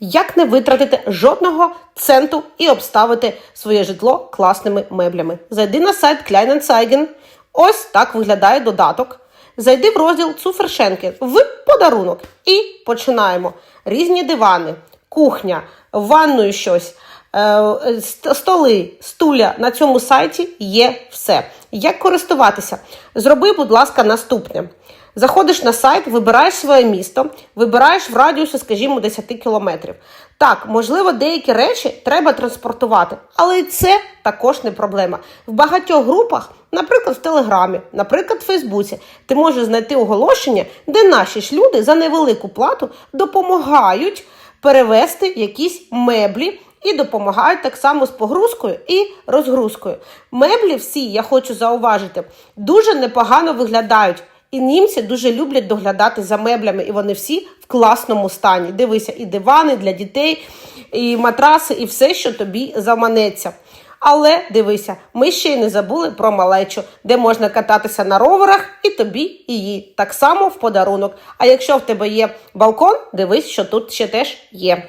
Як не витратити жодного центу і обставити своє житло класними меблями? Зайди на сайт Kleinanzeigen. Ось так виглядає додаток. Зайди в розділ Цуфершенки в подарунок. І починаємо. Різні дивани, кухня, ванною щось, е, столи, стуля. На цьому сайті є все. Як користуватися? Зроби, будь ласка, наступне. Заходиш на сайт, вибираєш своє місто, вибираєш в радіусі, скажімо, 10 кілометрів. Так, можливо, деякі речі треба транспортувати, але і це також не проблема. В багатьох групах, наприклад, в Телеграмі, наприклад, в Фейсбуці, ти можеш знайти оголошення, де наші ж люди за невелику плату допомагають перевезти якісь меблі. І допомагають так само з погрузкою і розгрузкою. Меблі всі, я хочу зауважити, дуже непогано виглядають. І німці дуже люблять доглядати за меблями, і вони всі в класному стані. Дивися, і дивани для дітей, і матраси, і все, що тобі заманеться. Але дивися, ми ще й не забули про малечу, де можна кататися на роверах, і тобі, і їй. Так само в подарунок. А якщо в тебе є балкон, дивись, що тут ще теж є.